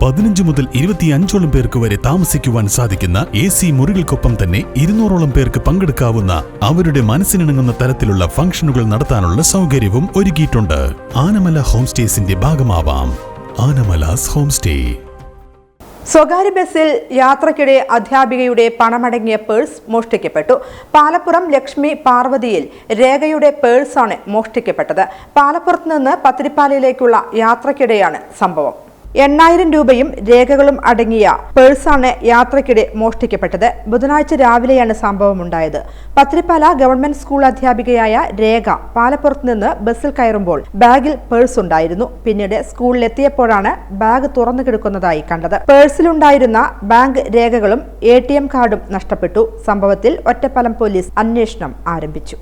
പതിനഞ്ച് മുതൽ ഇരുപത്തിയഞ്ചോളം പേർക്ക് വരെ താമസിക്കുവാൻ സാധിക്കുന്ന എ സി മുറികൾക്കൊപ്പം തന്നെ ഇരുന്നൂറോളം പേർക്ക് പങ്കെടുക്കാവുന്ന അവരുടെ മനസ്സിനിണങ്ങുന്ന തരത്തിലുള്ള ഫംഗ്ഷനുകൾ നടത്താനുള്ള സൗകര്യവും ഒരുക്കിയിട്ടുണ്ട്. ആനമല ഹോം സ്റ്റേസിന്റെ ഭാഗമാവാം. ആനമലാസ് ഹോം സ്റ്റേ സ്വകാര്യ ബസ്സിൽ യാത്രക്കിടെ അധ്യാപികയുടെ പണമടങ്ങിയ പേഴ്സ് മോഷ്ടിക്കപ്പെട്ടു. പാലപ്പുറം ലക്ഷ്മി പാർവതിയിൽ രേഖയുടെ പേഴ്സാണ് മോഷ്ടിക്കപ്പെട്ടത്. പാലപ്പുറത്ത് നിന്ന് പത്തിരിപ്പാലയിലേക്കുള്ള യാത്രക്കിടെയാണ് സംഭവം. എണ്ണായിരം രൂപയും രേഖകളും അടങ്ങിയ പേഴ്സാണ് യാത്രക്കിടെ മോഷ്ടിക്കപ്പെട്ടത്. ബുധനാഴ്ച രാവിലെയാണ് സംഭവമുണ്ടായത്. പത്തിരിപ്പാല ഗവൺമെന്റ് സ്കൂൾ അധ്യാപികയായ രേഖ പാലപ്പുറത്ത് നിന്ന് ബസ്സിൽ കയറുമ്പോൾ ബാഗിൽ പേഴ്സ് ഉണ്ടായിരുന്നു. പിന്നീട് സ്കൂളിലെത്തിയപ്പോഴാണ് ബാഗ് തുറന്നു കിടക്കുന്നതായി കണ്ടത്. പേഴ്സിലുണ്ടായിരുന്ന ബാങ്ക് രേഖകളും എ കാർഡും നഷ്ടപ്പെട്ടു. സംഭവത്തിൽ ഒറ്റപ്പാലം പോലീസ് അന്വേഷണം ആരംഭിച്ചു.